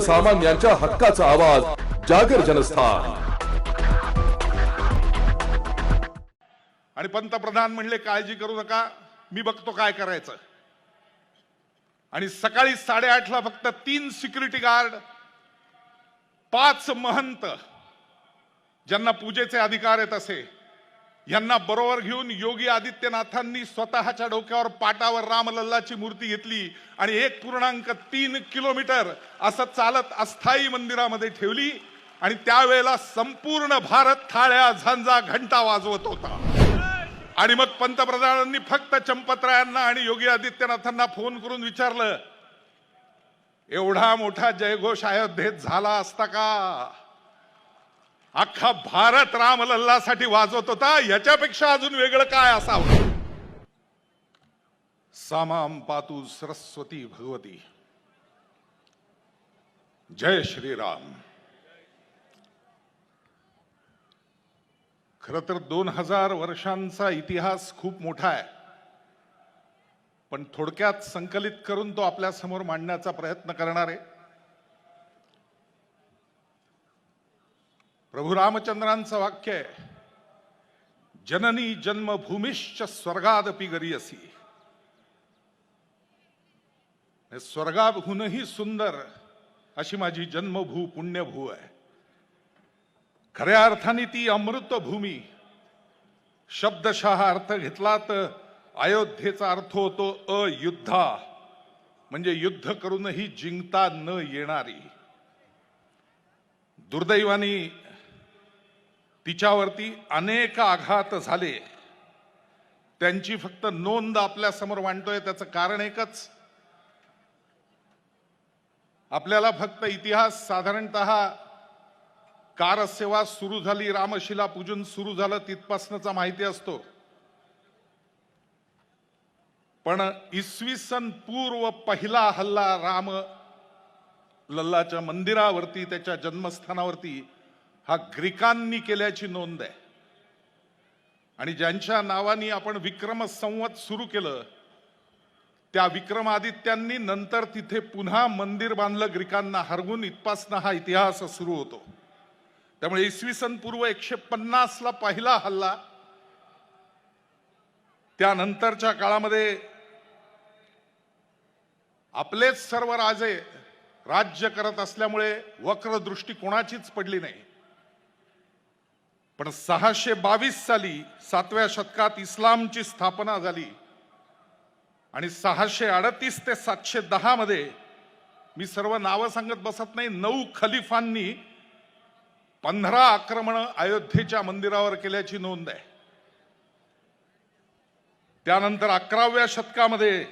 सर्वसामान्यांच्या हक्काचा आवाज जागर जनस्थान. आणि पंतप्रधान म्हणले काळजी करू नका मी बघतो काय करायचं. आणि सकाळी साडेआठला फक्त तीन सिक्युरिटी गार्ड पाच महंत ज्यांना पूजेचे अधिकार आहेत असे यांना बरोबर घेऊन योगी आदित्यनाथांनी स्वतःच्या डोक्यावर पाटावर रामलल्लाची मूर्ती घेतली आणि एक पूर्णांक तीन किलोमीटर असं चालत अस्थायी मंदिरामध्ये ठेवली आणि त्यावेळेला संपूर्ण भारत थाळ्या झांजा घंटा वाजवत होता. आणि मग पंतप्रधानांनी फक्त चंपतरायांना आणि योगी आदित्यनाथांना फोन करून विचारलं एवढा मोठा जयघोष अयोध्येत झाला असता का? अख्खा भारत रामलल्लासाठी वाजवत होता. याच्यापेक्षा अजून वेगळं काय असावं? सामाम पातू सरस्वती भगवती. जय श्रीराम. खर तर दोन हजार वर्षांचा इतिहास खूप मोठा आहे. पण थोडक्यात संकलित करून तो आपल्यासमोर मांडण्याचा प्रयत्न करणार आहे प्रभू रामचंद्रांचं वाक्य आहे जननी जन्मभूमिश्च स्वर्गादपि गरीयसी. हे स्वर्गाहूनही सुंदर अशी माझी जन्मभू पुण्यभू आहे. खऱ्या अर्थाने ती अमृतभूमी शब्दशः अर्थ घेतला तर अयोध्येचा अर्थ होतो अयुद्धा म्हणजे युद्ध करूनही जिंकता न येणारी. दुर्दैवानी तिच्यावरती अनेक आघात झाले. त्यांची फक्त नोंद आपल्यासमोर मांडतोय त्याचं कारण एकच. आपल्याला फक्त इतिहास साधारणत कारसेवा सुरू झाली रामशिला पूजन सुरू झालं तिथपासनचा माहिती असतो. पण इसवी सन पूर्व पहिला हल्ला राम लल्लाच्या मंदिरावरती त्याच्या जन्मस्थानावरती हा ग्रीकांनी केल्याची नोंद आहे. आणि ज्यांच्या नावानी आपण विक्रम संवत सुरू केलं त्या विक्रमादित्यांनी नंतर तिथे पुन्हा मंदिर बांधलं ग्रीकांना हरवून इथपासनं हा इतिहास सुरू होतो. त्यामुळे इसवी सन पूर्व एकशे पन्नासला पहिला हल्ला त्यानंतरच्या काळामध्ये आपलेच सर्व राजे राज्य करत असल्यामुळे वक्र दृष्टी कोणाचीच पडली नाही. पण सहाशे बावीस साली सातव्या शतकात इस्लामची स्थापना झाली. आणि सहाशे अडतीस ते सातशे दहा मध्ये मी सर्व नावं सांगत बसत नाही नऊ खलिफांनी पंधरा आक्रमण अयोध्येच्या मंदिरावर केल्याची नोंद आहे. त्यानंतर अकराव्या शतकामध्ये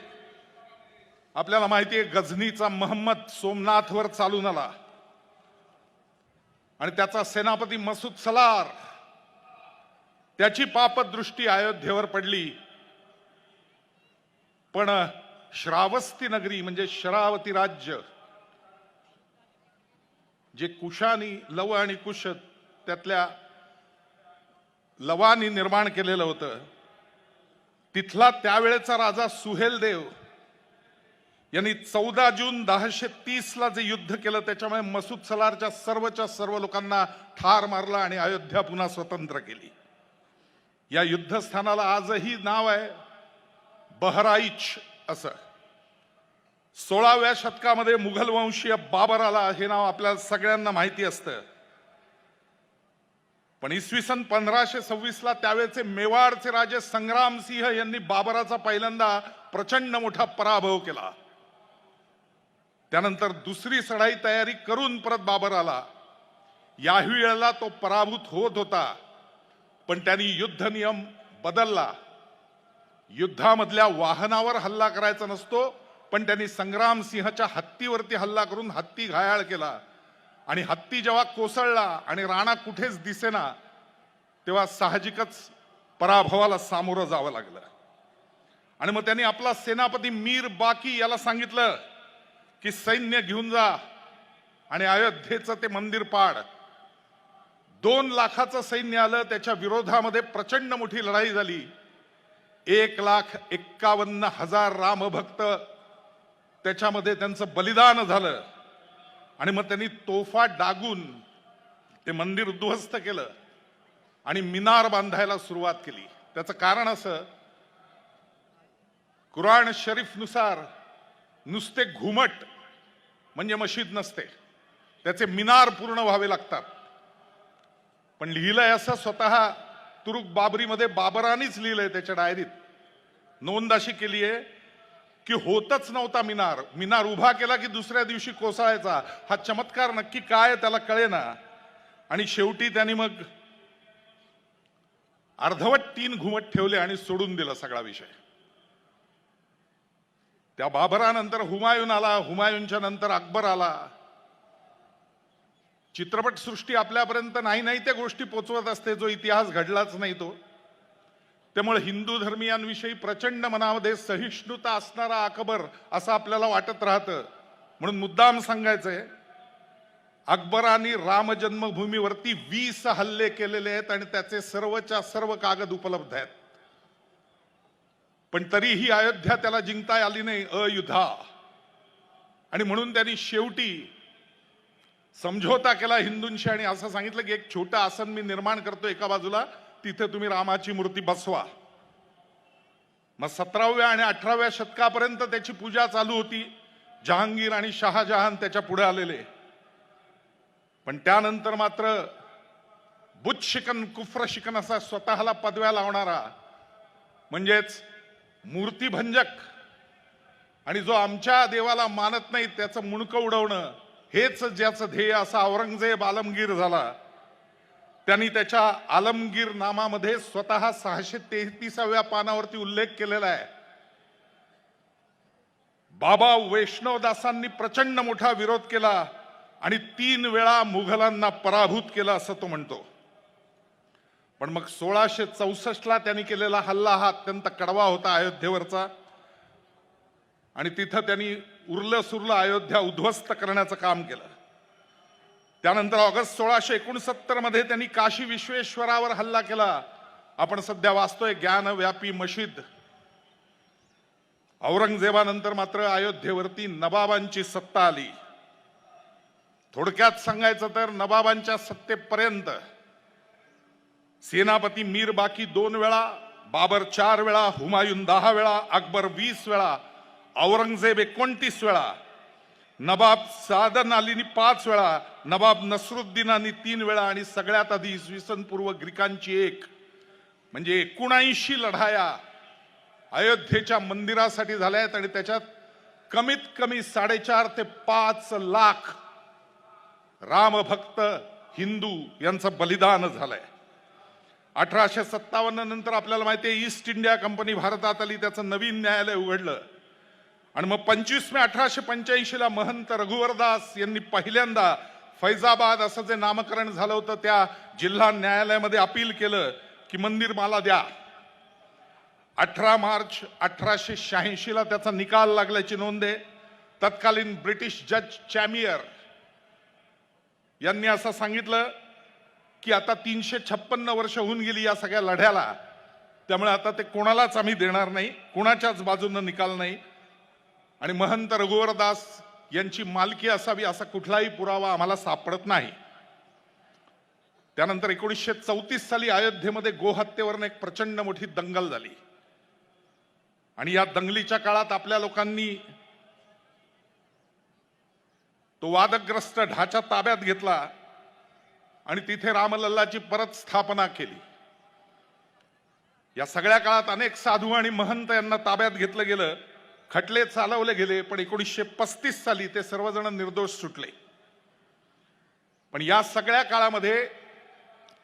आपल्याला माहिती आहे गझनीचा महम्मद सोमनाथवर चालून आला. आणि त्याचा सेनापती मसूद सलार त्याची पापदृष्टी अयोध्येवर पडली. पण श्रावस्ती नगरी म्हणजे शरावती राज्य जे कुशानी लव आणि कुश त्यातल्या लवानी निर्माण केलेलं होतं. तिथला त्यावेळेचा राजा सुहेल देव यांनी चौदा जून दहाशे तीस ला जे युद्ध केलं त्याच्यामुळे मसूद सलारच्या सर्वच्या सर्व लोकांना ठार मारला आणि अयोध्या पुन्हा स्वतंत्र केली. या युद्धस्थानाला आजही नाव आहे बहराईच असं. सोळाव्या शतकामध्ये मुघल वंशीय बाबराला हे नाव आपल्याला सगळ्यांना माहिती असतं. पण इसवी सन पंधराशे सव्वीसला त्यावेळेचे मेवाडचे राजे संग्राम सिंह यांनी बाबराचा पहिल्यांदा प्रचंड मोठा पराभव केला. त्यानंतर दुसरी चढाई तयारी करून परत बाबर आला याही वेळेला तो पराभूत होत होता. पण त्यांनी युद्ध नियम बदलला. युद्धामधल्या वाहनावर हल्ला करायचा नसतो पण त्यांनी संग्राम सिंहच्या हत्तीवरती हल्ला करून हत्ती घायाळ केला. आणि हत्ती जेव्हा कोसळला आणि राणा कुठेच दिसेना तेव्हा साहजिकच पराभवाला सामोरं जावं लागलं. आणि मग त्यांनी आपला सेनापती मीर बाकी याला सांगितलं की सैन्य घेऊन जा आणि अयोध्येचं ते मंदिर पाड. दोन लाखाचं सैन्य आलं त्याच्या विरोधामध्ये प्रचंड मोठी लढाई झाली. एक लाख एक्कावन्न हजार रामभक्त त्याच्यामध्ये त्यांचं बलिदान झालं. आणि मग त्यांनी तोफा डागून ते मंदिर उद्ध्वस्त केलं आणि मिनार बांधायला सुरुवात केली. त्याचं कारण असं कुराण शरीफनुसार नुसते घुमट म्हणजे मशीद नसते. त्याचे मिनार पूर्ण व्हावे लागतात. पण लिहिलंय असं स्वतः तुरुक बाबरीमध्ये बाबरानीच लिहिलंय त्याच्या डायरीत. नोंद अशी केली आहे की होतच नव्हता मिनार. मिनार उभा केला की दुसऱ्या दिवशी कोसळायचा. हा चमत्कार नक्की काय त्याला कळेना. आणि शेवटी त्यांनी मग अर्धवट तीन घुमट ठेवले आणि सोडून दिला सगळा विषय. त्या बाबरानंतर हुमायून आला. हुमायूनच्या नंतर अकबर आला. चित्रपटसृष्टी आपल्यापर्यंत नाही नाही त्या गोष्टी पोचवत असते जो इतिहास घडलाच नाही तो. त्यामुळे हिंदू धर्मियांविषयी प्रचंड मनामध्ये सहिष्णुता असणारा अकबर असं आपल्याला वाटत राहतं. म्हणून मुद्दाम सांगायचंय अकबराने राम जन्मभूमीवरती वीस हल्ले केलेले आहेत आणि त्याचे सर्वच्या सर्व कागद उपलब्ध आहेत. पण तरीही अयोध्या त्याला जिंकता आली नाही अयुधा. आणि म्हणून त्यांनी शेवटी समझोता केला हिंदूंशी आणि असं सांगितलं की एक छोटं आसन मी निर्माण करतो एका बाजूला तिथे तुम्ही रामाची मूर्ती बसवा. मग सतराव्या आणि अठराव्या शतकापर्यंत त्याची पूजा चालू होती. जहांगीर आणि शहाजहान त्याच्या पुढे आलेले. पण त्यानंतर मात्र बुत शिकन कुफ्र शिकन असा स्वतःला पदव्या लावणारा म्हणजेच मूर्तीभंजक आणि जो आमच्या देवाला मानत नाही त्याचं मुणकं उडवणं हेच ज्याचं ध्येय असा औरंगजेब आलमगीर झाला. त्यांनी त्याच्या आलमगीर नामामध्ये स्वतः सहाशे तेहतीसाव्या पानावरती उल्लेख केलेला आहे. बाबा वैष्णवदासांनी प्रचंड मोठा विरोध केला आणि तीन वेळा मुघलांना पराभूत केलं असं तो म्हणतो. पण मग सोळाशे चौसष्टला त्यांनी केलेला हल्ला हा अत्यंत कडवा होता अयोध्येवरचा. आणि तिथं त्यांनी उरलं सुरलं अयोध्या उद्ध्वस्त करण्याचं काम केलं. त्यानंतर ऑगस्ट सोळाशे एकोणसत्तरमध्ये त्यांनी काशी विश्वेश्वरावर हल्ला केला. आपण सध्या वाचतोय ज्ञानव्यापी मशीद. औरंगजेबानंतर मात्र अयोध्येवरती नबाबांची सत्ता आली. थोडक्यात सांगायचं तर नबाबांच्या सत्तेपर्यंत सेनापती मीर बाकी दोन वेळा बाबर चार वेळा हुमायून दहा वेळा अकबर वीस वेळा औरंगजेब एकोणतीस वेळा नबाब सादन अलीनी पाच वेळा नबाब नसरुद्दीनानी तीन वेळा आणि सगळ्यात आधी इसवी सन पूर्व ग्रीकांची एक. म्हणजे एकोणऐंशी लढाया अयोध्येच्या मंदिरासाठी झाल्या आहेत आणि त्याच्यात कमीत कमी साडेचार ते पाच लाख रामभक्त हिंदू यांचं बलिदान झालंय. अठराशे सत्तावन्न नंतर आपल्याला माहिती आहे ईस्ट इंडिया कंपनी भारतात आली त्याचं नवीन न्यायालय उघडलं. आणि मग पंचवीस मे अठराशे पंच्याऐंशीला महंत रघुवरदास यांनी पहिल्यांदा फैजाबाद असं जे नामकरण झालं होतं त्या जिल्हा न्यायालयामध्ये अपील केलं की मंदिर मला द्या. अठरा मार्च अठराशे शहाऐंशीला त्याचा निकाल लागल्याची नोंद आहे. तत्कालीन ब्रिटिश जज चॅमियर यांनी असं सांगितलं की आता तीनशे छप्पन्न वर्ष होऊन गेली या सगळ्या लढ्याला. त्यामुळे आता ते कोणालाच आम्ही देणार नाही कोणाच्याच बाजूनं निकाल नाही. आणि महंत रघुवरदास यांची मालकी असावी असा कुठलाही पुरावा आम्हाला सापडत नाही. त्यानंतर एकोणीसशे चौतीस साली अयोध्येमध्ये गोहत्येवरनं एक प्रचंड मोठी दंगल झाली. आणि या दंगलीच्या काळात आपल्या लोकांनी तो वादग्रस्त ढाचा ताब्यात घेतला आणि तिथे रामलल्लाची परत स्थापना केली. या सगळ्या काळात अनेक साधू आणि महंत यांना ताब्यात घेतलं गेलं. खटले चालवले गेले पण एकोणीसशे पस्तीस साली ते सर्वजण निर्दोष सुटले. पण या सगळ्या काळामध्ये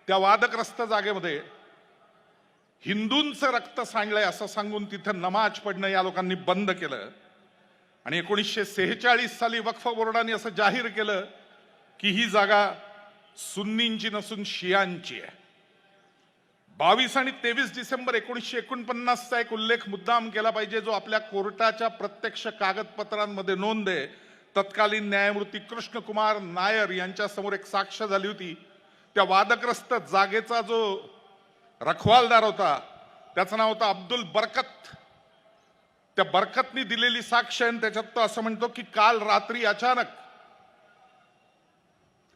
त्या वादग्रस्त जागेमध्ये हिंदूंचं रक्त सांडलंय असं सांगून तिथं नमाज पडणं या लोकांनी बंद केलं. आणि एकोणीसशे सेहेचाळीस साली वक्फ बोर्डाने असं जाहीर केलं की ही जागा सुन्नींची नसून शियांची आहे. बावीस आणि तेवीस डिसेंबर एकोणीसशे एकोणपन्नासचा एक उल्लेख मुद्दाम केला पाहिजे जो आपल्या कोर्टाच्या प्रत्यक्ष कागदपत्रांमध्ये नोंद आहे. तत्कालीन न्यायमूर्ती कृष्णकुमार नायर यांच्या समोर एक साक्ष झाली होती. त्या वादग्रस्त जागेचा जो रखवालदार होता त्याचं नाव होतं अब्दुल बरकत. त्या बरकतनी दिलेली साक्ष आहे आणि त्याच्यात तो असं म्हणतो की काल रात्री अचानक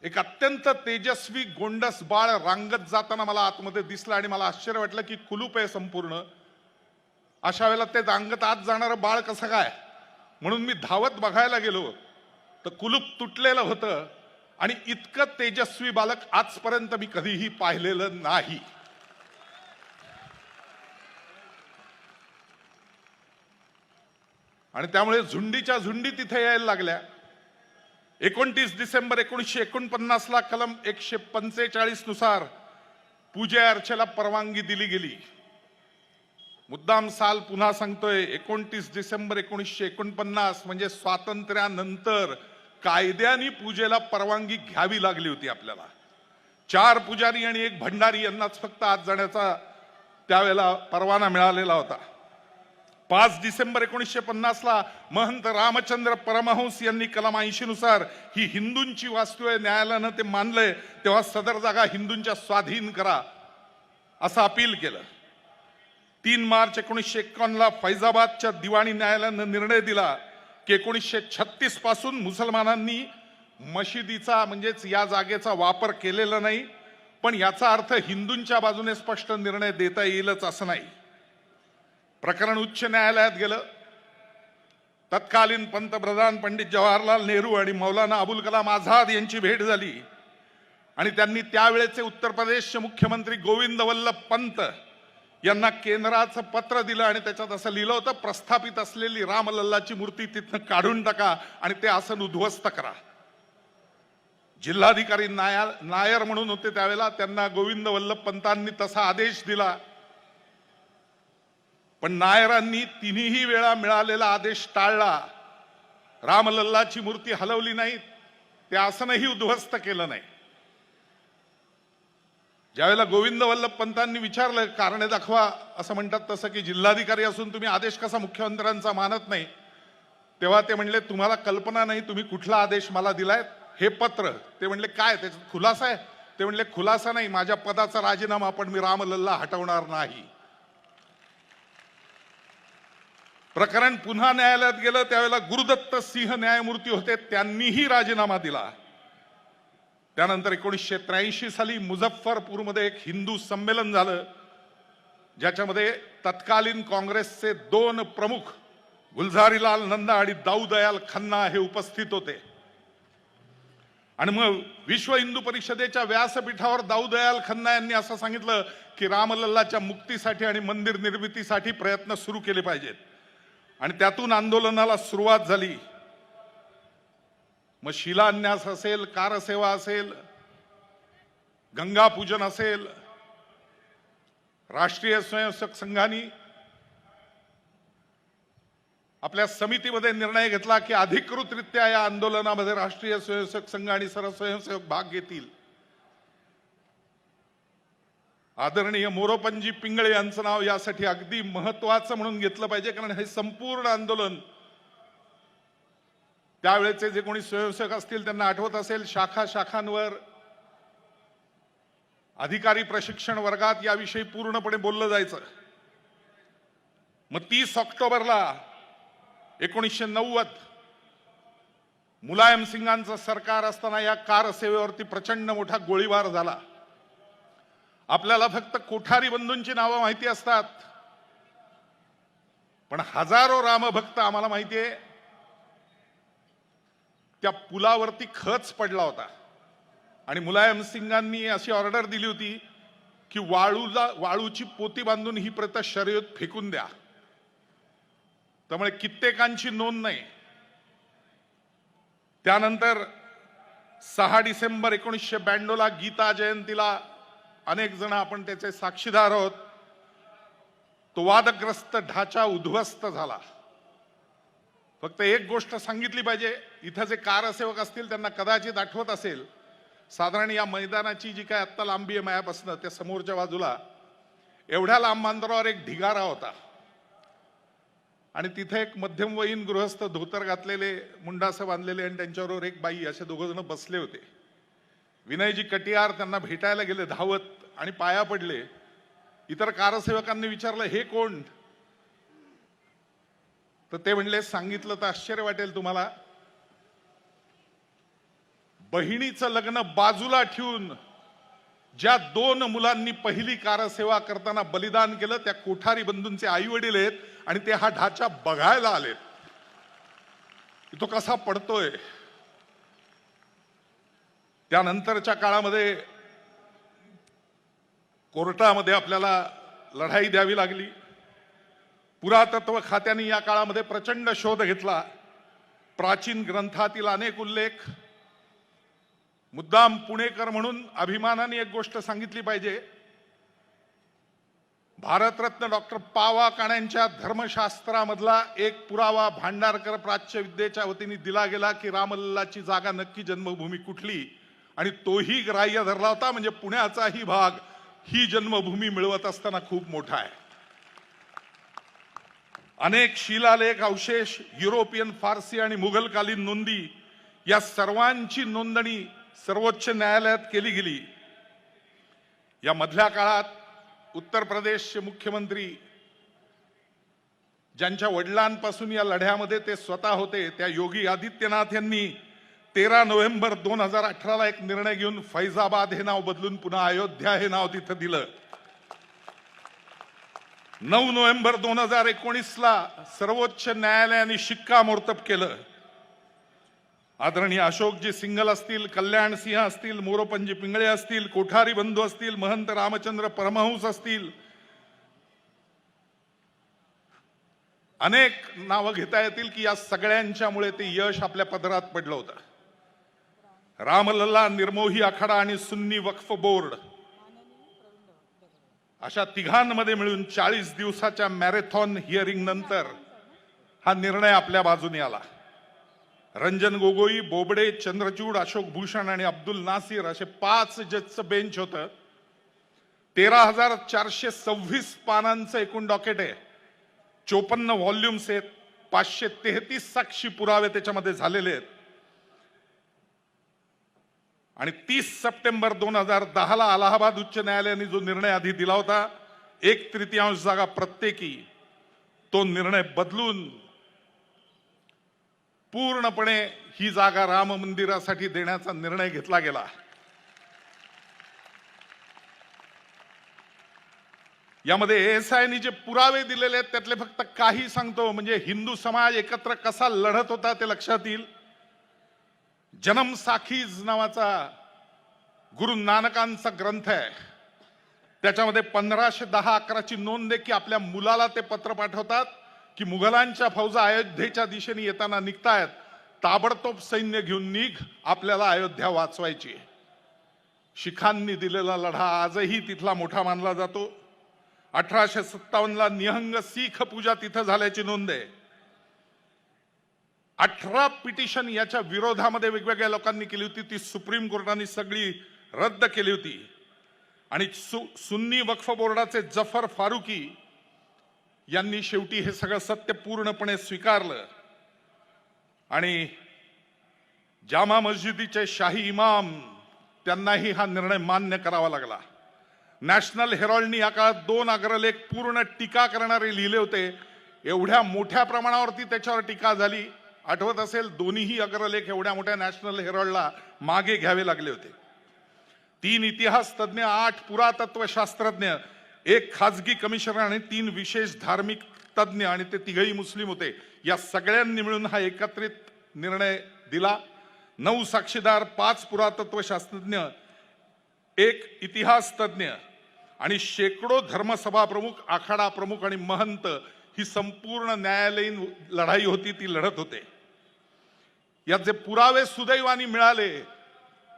एक अत्यंत तेजस्वी गोंडस बाळ रांगत जाताना मला आतमध्ये दिसलं आणि मला आश्चर्य वाटलं की कुलूप आहे संपूर्ण. अशा वेळेला ते रांगत आत जाणारं बाळ कसं काय? म्हणून मी धावत बघायला गेलो. तर कुलूप तुटलेलं होतं आणि इतकं तेजस्वी बालक आजपर्यंत मी कधीही पाहिलेलं नाही. आणि त्यामुळे झुंडीच्या झुंडी तिथे यायला लागल्या. एकोणतीस डिसेंबर एकोणीसशे एकोणपन्नास ला कलम एकशे पंचेचाळीसनुसार पूजे अर्चेला परवानगी दिली गेली. मुद्दाम साल पुन्हा सांगतोय एकोणतीस डिसेंबर एकोणीसशे एकोणपन्नास म्हणजे स्वातंत्र्यानंतर कायद्याने पूजेला परवानगी घ्यावी लागली होती आपल्याला. चार पुजारी आणि एक भंडारी यांनाच फक्त आत जाण्याचा त्यावेळेला परवाना मिळालेला होता. पाच डिसेंबर एकोणीसशे पन्नासला महंत रामचंद्र परमहंस यांनी कलम ऐंशीनुसार ही हिंदूंची वास्तू आहे न्यायालयानं ते मानलंय तेव्हा सदर जागा हिंदूंच्या स्वाधीन करा असं अपील केलं. तीन मार्च एकोणीसशे एक्कावन्नला फैजाबादच्या दिवाणी न्यायालयानं निर्णय दिला की एकोणीसशे छत्तीसपासून मुसलमानांनी मशिदीचा म्हणजेच या जागेचा वापर केलेला नाही पण याचा अर्थ हिंदूंच्या बाजूने स्पष्ट निर्णय देता येईलच असं नाही. प्रकरण उच्च न्यायालयात गेलं. तत्कालीन पंतप्रधान पंडित जवाहरलाल नेहरू आणि मौलाना अबुल कलाम आझाद यांची भेट झाली. आणि त्यांनी त्यावेळेचे उत्तर प्रदेशचे मुख्यमंत्री गोविंद वल्लभ पंत यांना केंद्राचं पत्र दिलं आणि त्याच्यात असं लिहिलं होतं प्रस्थापित असलेली रामलल्लाची मूर्ती तिथनं काढून टाका आणि ते आसन उद्ध्वस्त करा. जिल्हाधिकारी नायर नायर म्हणून होते त्यावेळेला त्यांना गोविंद वल्लभ पंतांनी तसा आदेश दिला. पण नायरांनी तिन्ही वेळा मिळालेला आदेश टाळला. रामलल्लाची मूर्ती हलवली नाही ते आसनही उद्ध्वस्त केलं नाही. ज्यावेळेला गोविंद वल्लभ पंतांनी विचारलं कारणे दाखवा असं म्हणतात तसं की जिल्हाधिकारी असून तुम्ही आदेश कसा मुख्यमंत्र्यांचा मानत नाही तेव्हा ते म्हणले तुम्हाला कल्पना नाही तुम्ही कुठला आदेश मला दिलाय हे पत्र. ते म्हणले काय? त्याच्यात खुलासा आहे? ते म्हणले खुलासा नाही माझ्या पदाचा राजीनामा पण मी रामलल्ला हटवणार नाही. प्रकरण पुन्हा न्यायालयात गेलं त्यावेळेला गुरुदत्त सिंह न्यायमूर्ती होते त्यांनीही राजीनामा दिला. त्यानंतर एकोणीसशे त्र्याऐंशी साली मुझफ्फरपूरमध्ये एक हिंदू संमेलन झालं ज्याच्यामध्ये तत्कालीन काँग्रेसचे दोन प्रमुख गुलझारीलाल नंदा आणि दाऊदयाल खन्ना हे उपस्थित होते. आणि मग विश्व हिंदू परिषदेच्या व्यासपीठावर दाऊदयाल खन्ना यांनी असं सांगितलं की रामलल्लाच्या मुक्तीसाठी आणि मंदिर निर्मितीसाठी प्रयत्न सुरू केले पाहिजेत. आणि त्यातून आंदोलनाला सुरुवात झाली. मग शिलान्यास असेल कारसेवा असेल गंगा पूजन असेल राष्ट्रीय स्वयंसेवक संघाने आपल्या समितीमध्ये निर्णय घेतला की अधिकृतरित्या या आंदोलनामध्ये राष्ट्रीय स्वयंसेवक संघ आणि सर्व स्वयंसेवक भाग घेतील. आदरणीय मोरोपंजी पिंगळे यांचं नाव यासाठी अगदी महत्वाचं म्हणून घेतलं पाहिजे कारण हे संपूर्ण आंदोलन त्यावेळेचे जे कोणी स्वयंसेवक असतील त्यांना आठवत असेल शाखा शाखांवर अधिकारी प्रशिक्षण वर्गात याविषयी पूर्णपणे बोललं जायचं. मग तीस ऑक्टोबरला एकोणीसशे नव्वद मुलायम सिंगांचं सरकार असताना या कार सेवेवरती प्रचंड मोठा गोळीबार झाला. आपल्याला फक्त कोठारी बंधूंची नावं माहिती असतात. पण हजारो रामभक्त आम्हाला माहिती आहे त्या पुलावरती खच पडला होता. आणि मुलायम सिंगांनी अशी ऑर्डर दिली होती की वाळूला वाळूची पोती बांधून ही प्रथा शर्यत फेकून द्या. त्यामुळे कित्येकांची नोंद नाही. त्यानंतर सहा डिसेंबर एकोणीसशे ब्याण्णवला गीता जयंतीला अनेक जण आपण त्याचे साक्षीदार आहोत. तो वादग्रस्त ढाचा उद्ध्वस्त झाला. फक्त एक गोष्ट सांगितली पाहिजे इथं जे कारसेवक असतील त्यांना कदाचित आठवत असेल साधारण या मैदानाची जी काय आत्ता लांबी आहे मायापासनं त्या समोरच्या बाजूला एवढ्या लांब अंतरावर एक ढिगारा होता. आणि तिथे एक मध्यमवयीन गृहस्थ धोतर घातलेले मुंडासं बांधलेले आणि त्यांच्याबरोबर एक बाई असे दोघं जण बसले होते. विनयजी कटियार त्यांना भेटायला गेले धावत आणि पाया पडले. इतर कारसेवकांनी विचारलं हे कोण? तर ते म्हणले सांगितलं तर आश्चर्य वाटेल तुम्हाला. बहिणीचं लग्न बाजूला ठेवून ज्या दोन मुलांनी पहिली कारसेवा करताना बलिदान केलं त्या कोठारी बंधूंचे आई वडील आहेत आणि ते हा ढाचा बघायला आलेत. तो कसा पडतोय? त्यानंतरच्या काळामध्ये कोर्टामध्ये आपल्याला लढाई द्यावी लागली. पुरातत्व खात्याने या काळामध्ये प्रचंड शोध घेतला. प्राचीन ग्रंथातील अनेक उल्लेख. मुद्दाम पुणेकर म्हणून अभिमानाने एक गोष्ट सांगितली पाहिजे. भारतरत्न डॉक्टर पावा काण्यांच्या धर्मशास्त्रामधला एक पुरावा भांडारकर प्राच्य विद्येच्या वतीने दिला गेला की रामलल्लाची जागा नक्की जन्मभूमी कुठली? आणि तोही ग्राह्य धरला होता म्हणजे पुण्याचाही भाग ही जन्मभूमी मिळवत असताना खूप मोठा आहे. अनेक शिलालेख अवशेष युरोपियन फारसी आणि मुघलकालीन नोंदी या सर्वांची नोंदणी सर्वोच्च न्यायालयात केली गेली. या मधल्या काळात उत्तर प्रदेशचे मुख्यमंत्री ज्यांच्या वडिलांपासून या लढ्यामध्ये ते स्वतः होते त्या योगी आदित्यनाथ यांनी तेरा नोव्हेंबर दोन हजार अठराला एक निर्णय घेऊन फैजाबाद हे नाव बदलून पुन्हा अयोध्या हे नाव तिथं दिलं. नऊ नोव्हेंबर दोन हजार एकोणीसला सर्वोच्च न्यायालयाने शिक्कामोर्तब केलं. आदरणीय अशोकजी सिंगल असतील कल्याण सिंह असतील मोरोपंजी पिंगळे असतील कोठारी बंधू असतील महंत रामचंद्र परमहंस असतील. अनेक नावं घेता येतील की या सगळ्यांच्यामुळे ते यश आपल्या पदरात पडलं होतं. रामलल्ला निर्मोही आखाडा आणि सुन्नी वक्फ बोर्ड. अशा तिघांमध्ये मिळून चाळीस दिवसाच्या मॅरेथॉन हिअरिंग नंतर हा निर्णय आपल्या बाजूने आला. रंजन गोगोई बोबडे चंद्रचूड अशोक भूषण आणि अब्दुल नासिर असे पाच जजचं बेंच होतं. तेरा हजार चारशे सव्वीस पानांचं एकूण डॉकेट आहे. चोपन्न व्हॉल्युम्स आहेत. पाचशे तेहतीस साक्षी पुरावे त्याच्यामध्ये झालेले आहेत. आणि तीस सप्टेंबर दोन हजार दहाला अलाहाबाद उच्च न्यायालयाने जो निर्णय आधी दिला होता एक तृतीयांश जागा प्रत्येकी तो निर्णय बदलून पूर्णपणे ही जागा राम मंदिरासाठी देण्याचा निर्णय घेतला गेला. यामध्ये एएसआयनी जे पुरावे दिलेले आहेत त्यातले फक्त काही सांगतो. म्हणजे हिंदू समाज एकत्र कसा लढत होता ते लक्षात येईल. जनमसाखीज नावाचा गुरु नानकांचा ग्रंथ आहे. त्याच्यामध्ये पंधराशे दहा अकराची नोंद आहे की आपल्या मुलाला ते पत्र पाठवतात की मुघलांच्या फौजा अयोध्येच्या दिशेने येताना निघतायत. ताबडतोब सैन्य घेऊन निघ आपल्याला अयोध्या वाचवायची आहे. शिखांनी दिलेला लढा आजही तिथला मोठा मानला जातो. अठराशे सत्तावन्नला निहंग सीख पूजा तिथं झाल्याची नोंद आहे. अठरा पिटिशन याच्या विरोधामध्ये वेगवेगळ्या लोकांनी केली होती. ती सुप्रीम कोर्टाने सगळी रद्द केली होती. आणि सु, सुन्नी वक्फ बोर्डाचे जफर फारुकी यांनी शेवटी हे सगळं सत्य पूर्णपणे स्वीकारलं. आणि जामा मस्जिदीचे शाही इमाम त्यांनाही हा निर्णय मान्य करावा लागला. नॅशनल हेरॉल्डनी या काळात दोन अग्रलेख पूर्ण टीका करणारे लिहिले होते. एवढ्या मोठ्या प्रमाणावरती त्याच्यावर टीका झाली. आठवत असेल दोन्हीही अग्रलेख एवढ्या मोठ्या नॅशनल हेरॉल्डला मागे घ्यावे लागले होते. तीन इतिहास तज्ज्ञ आठ पुरातत्व शास्त्रज्ञ एक खाजगी कमिशनर आणि तीन विशेष धार्मिक तज्ज्ञ आणि ते तिघही मुस्लिम होते. या सगळ्यांनी मिळून हा एकत्रित निर्णय दिला. नऊ साक्षीदार पाच पुरातत्व शास्त्रज्ञ एक इतिहास तज्ज्ञ आणि शेकडो धर्मसभा प्रमुख आखाडा प्रमुख आणि महंत ही संपूर्ण न्यायालयीन लढाई होती ती लढत होते. यात जे पुरावे सुदैवानी मिळाले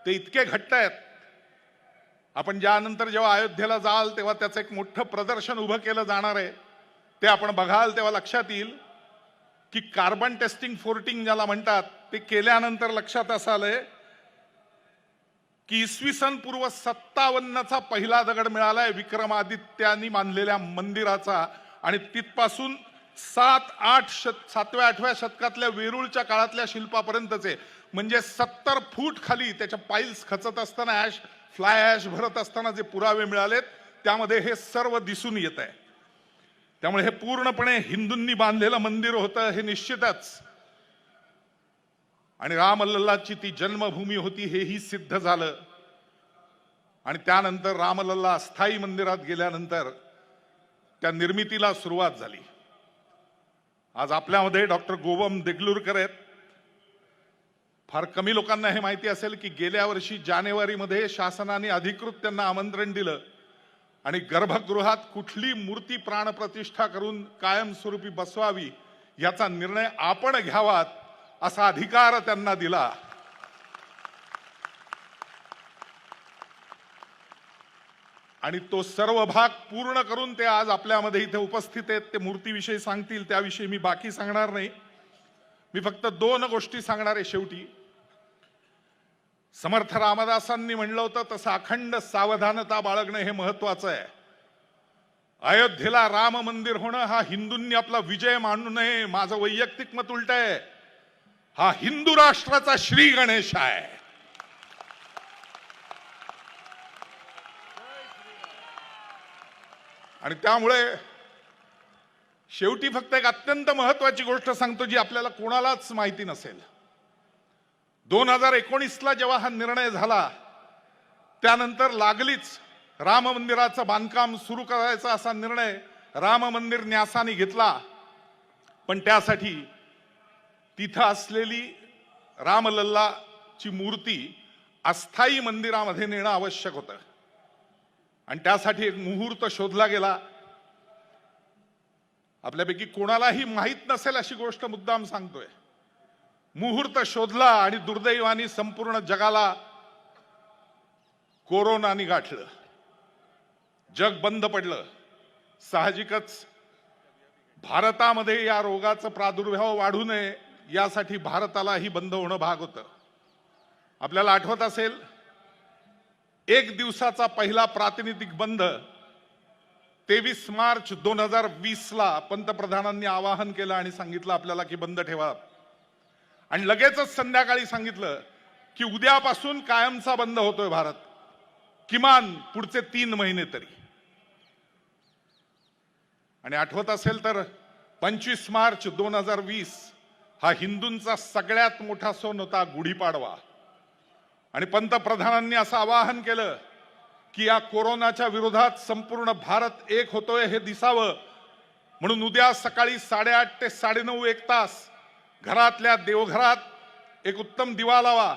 ते इतके घट्ट आहेत. आपण ज्यानंतर जेव्हा अयोध्येला जाल तेव्हा त्याचं एक मोठं प्रदर्शन उभं केलं जाणार आहे. ते आपण बघाल तेव्हा लक्षात येईल की कार्बन टेस्टिंग फोर्टिंग ज्याला म्हणतात ते केल्यानंतर लक्षात असं आलंय की इसवी सन पूर्व सत्तावन्नचा पहिला दगड मिळालाय विक्रमादित्यांनी बांधलेल्या मंदिराचा. आणि तिथपासून सात आठ शत सातव्या आठव्या शतकातल्या वेरूळच्या काळातल्या शिल्पापर्यंतचे म्हणजे सत्तर फूट खाली त्याच्या पाईल्स खचत असताना ॲश फ्लाय ॲश भरत असताना जे पुरावे मिळालेत त्यामध्ये हे सर्व दिसून येत आहे. त्यामुळे हे पूर्णपणे हिंदूंनी बांधलेलं मंदिर होतं हे निश्चितच. आणि रामलल्लाची ती जन्मभूमी होती हेही सिद्ध झालं. आणि त्यानंतर रामलल्ला अस्थायी मंदिरात गेल्यानंतर त्या निर्मितीला सुरुवात झाली. आज आपल्यामध्ये डॉक्टर गोवम देगलूरकर आहेत. फार कमी लोकांना हे माहिती असेल की गेल्या वर्षी जानेवारीमध्ये शासनाने अधिकृत त्यांना आमंत्रण दिलं आणि गर्भगृहात कुठली मूर्ती प्राणप्रतिष्ठा करून कायमस्वरूपी बसवावी याचा निर्णय आपण घ्यावात असा अधिकार त्यांना दिला. आणि तो सर्व भाग पूर्ण करून ते आज आपल्यामध्ये इथे उपस्थित आहेत. ते मूर्तीविषयी सांगतील त्याविषयी मी बाकी सांगणार नाही. मी फक्त दोन गोष्टी सांगणार आहे शेवटी. समर्थ रामदासांनी म्हणलं होतं तसं अखंड सावधानता बाळगणं हे महत्वाचं आहे. अयोध्येला राम मंदिर होणं हा हिंदूंनी आपला विजय मानू नये. माझं वैयक्तिक मत उलट आहे. हा हिंदू राष्ट्राचा श्री गणेश आहे. आणि त्यामुळे शेवटी फक्त एक अत्यंत महत्वाची गोष्ट सांगतो जी आपल्याला कोणालाच माहिती नसेल. दोन हजार एकोणीसला जेव्हा हा निर्णय झाला त्यानंतर लागलीच राम मंदिराचं बांधकाम सुरू करायचा असा निर्णय राम मंदिर न्यासाने घेतला. पण त्यासाठी तिथं असलेली रामलल्लाची मूर्ती अस्थायी मंदिरामध्ये नेणं आवश्यक होतं. आणि त्यासाठी एक मुहूर्त शोधला गेला. आपल्यापैकी कोणालाही माहीत नसेल अशी गोष्ट मुद्दाम सांगतोय. मुहूर्त शोधला आणि दुर्दैवानी संपूर्ण जगाला कोरोनाने गाठलं जग बंद पडलं. साहजिकच भारतामध्ये या रोगाचा प्रादुर्भाव वाढू नये यासाठी भारतालाही बंद होणं भाग होतं. आपल्याला आठवत असेल एक दिवसाचा पहिला प्रातिनिधिक बंद तेवीस मार्च दोन हजार वीसला पंतप्रधानांनी आवाहन केलं आणि सांगितलं आपल्याला की बंद ठेवा. आणि लगेचच संध्याकाळी सांगितलं की उद्यापासून कायमचा बंद होतोय भारत. किमान पुढचे तीन महिने तरी. आणि आठवत असेल तर पंचवीस मार्च दोन हजार वीस हा हिंदूंचा सगळ्यात मोठा सण होता गुढीपाडवा. आणि पंतप्रधानांनी असं आवाहन केलं की या कोरोनाच्या विरोधात संपूर्ण भारत एक होतोय हे दिसावं. म्हणून उद्या सकाळी साडेआठ ते साडेनऊ एक तास घरातल्या देवघरात एक उत्तम दिवा लावा.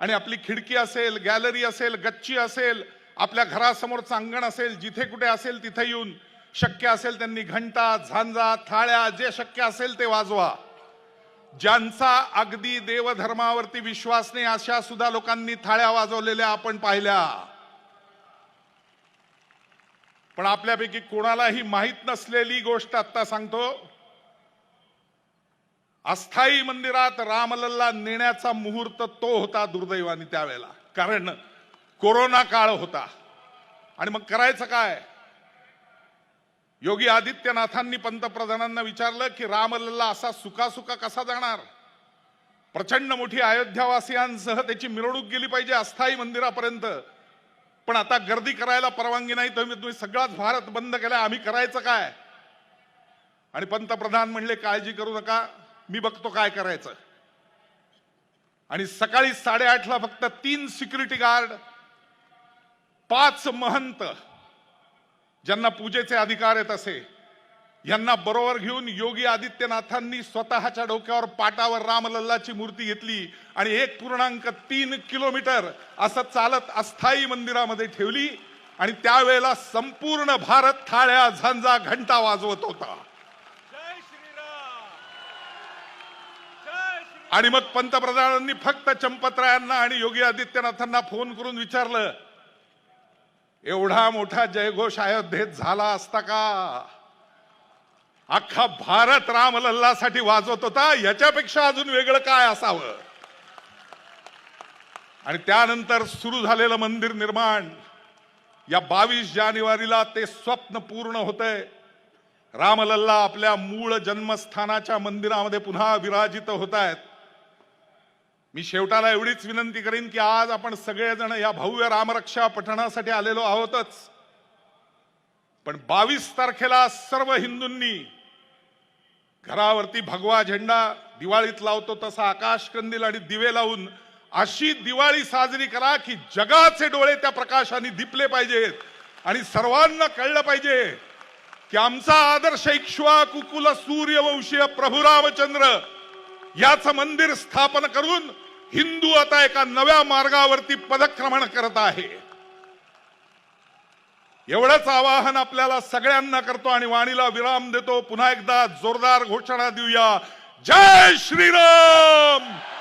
आणि आपली खिडकी असेल गॅलरी असेल गच्ची असेल आपल्या घरासमोरचं अंगण असेल जिथे कुठे असेल तिथे येऊन शक्य असेल त्यांनी घंटा झांजा थाळ्या जे शक्य असेल ते वाजवा. ज्यांचा अगदी देवधर्मावरती विश्वास नाही अशा सुद्धा लोकांनी थाळ्या वाजवलेल्या आपण पाहिल्या. पण आपल्यापैकी कोणालाही माहीत नसलेली गोष्ट आता सांगतो. अस्थायी मंदिरात रामलल्ला नेण्याचा मुहूर्त तो होता दुर्दैवाने त्यावेळेला. कारण कोरोना काळ होता. आणि मग करायचं काय? योगी आदित्यनाथांनी पंतप्रधानांना विचारलं की रामलल्ला असा सुखासुखा कसा जाणार? प्रचंड मोठी अयोध्यावासियांसह त्याची मिरवणूक गेली पाहिजे अस्थायी मंदिरापर्यंत. पण आता गर्दी करायला परवानगी नाही तुम्ही तुम्ही सगळाच भारत बंद केला आम्ही करायचं काय? आणि पंतप्रधान म्हणले काळजी करू नका मी बघतो काय करायचं. आणि सकाळी साडेआठला फक्त तीन सिक्युरिटी गार्ड पाच महंत ज्यांना पूजेचे अधिकार आहेत असे यांना बरोबर घेऊन योगी आदित्यनाथांनी स्वतःच्या डोक्यावर पाटावर रामलल्लाची मूर्ती घेतली आणि एक पूर्णांक तीन किलोमीटर असं चालत अस्थायी मंदिरामध्ये ठेवली आणि त्यावेळेला संपूर्ण भारत थाळ्या झांजा घंटा वाजवत होता. आणि मग पंतप्रधानांनी फक्त चंपतरायांना आणि योगी आदित्यनाथांना फोन करून विचारलं एवढा मोठा जयघोष अयोध्येत झाला असता का? अख्खा भारत रामलल्लासाठी वाजवत होता. याच्यापेक्षा अजून वेगळं काय असावं? आणि त्यानंतर सुरू झालेलं मंदिर निर्माण. या बावीस जानेवारीला ते स्वप्न पूर्ण होतंय. रामलल्ला आपल्या मूळ जन्मस्थानाच्या मंदिरामध्ये पुन्हा विराजित होत आहेत. मी शेवटाला एवढीच विनंती करीन की आज आपण सगळेजण या भव्य रामरक्षा पठणासाठी आलेलो आहोतच. पण बावीस तारखेला सर्व हिंदूंनी घरावरती भगवा झेंडा दिवाळीत लावतो तसा आकाश कंदील आणि दिवे लावून अशी दिवाळी साजरी करा की जगाचे डोळे त्या प्रकाशाने दिपले पाहिजेत आणि सर्वांना कळलं पाहिजे की आमचा आदर्श इक्ष्वा कुकुल सूर्यवंशीय प्रभू रामचंद्र याचं मंदिर स्थापन करून हिंदू आता एका नव्या मार्गावरती पदक्रमण करत आहे. एवढंच आवाहन आपल्याला सगळ्यांना करतो आणि वाणीला विराम देतो. पुन्हा एकदा जोरदार घोषणा देऊया. जय श्रीराम!